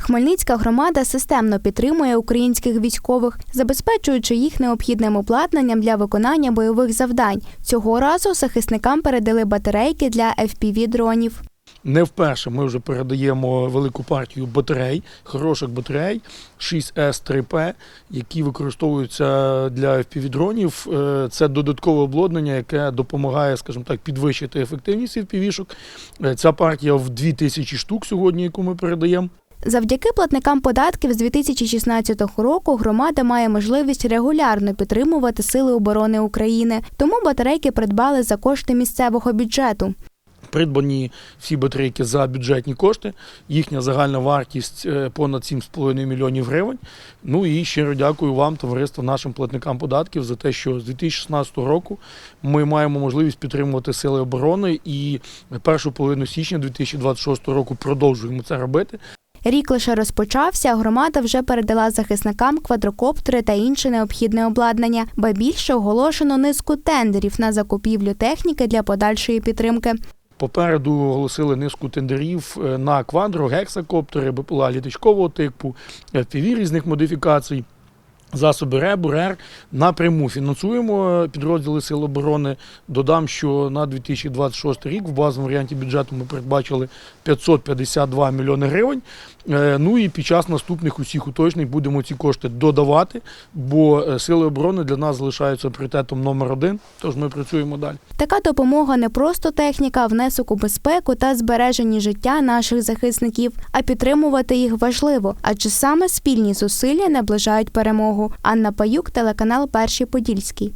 Хмельницька громада системно підтримує українських військових, забезпечуючи їх необхідним обладнанням для виконання бойових завдань. Цього разу захисникам передали батарейки для fpv дронів. Не вперше ми вже передаємо велику партію батарей, хороших батарей 6С3П, які використовуються для FPV-дронів. Е, Це додаткове обладнання, яке допомагає, скажімо так, підвищити ефективність FPV-шок. Е, Ця партія в 2000 штук сьогодні, яку ми передаємо. Завдяки платникам податків з 2016 року громада має можливість регулярно підтримувати сили оборони України. Тому батарейки придбали за кошти місцевого бюджету. Придбані всі батарейки за бюджетні кошти. Їхня загальна вартість е, понад 7,5 мільйонів гривень. Ну і щиро дякую вам, товариство, нашим платникам податків за те, що з 2016 року ми маємо можливість підтримувати сили оборони і першу половину січня 2026 року продовжуємо це робити. Рік лише розпочався, громада вже передала захисникам квадрокоптери та інше необхідне обладнання, ба більше оголошено низку тендерів на закупівлю техніки для подальшої підтримки. Попереду оголосили низку тендерів е, на квадро, гексакоптери, БПЛА літачкового типу, FPV різних модифікацій. Засоби РЕБ, РЕР напряму фінансуємо е, підрозділи Сил оборони. Додам, що на 2026 рік в базовому варіанті бюджету ми передбачили 552 мільйони гривень. Е, Ну і під час наступних усіх уточнень будемо ці кошти додавати, бо е, сили оборони для нас залишаються пріоритетом номер один. Тож ми працюємо далі. Така допомога не просто техніка, а внесок у безпеку та збереження життя наших захисників, а підтримувати їх важливо, адже саме спільні зусилля наближають перемогу. Анна Паюк, телеканал Перший Подільський.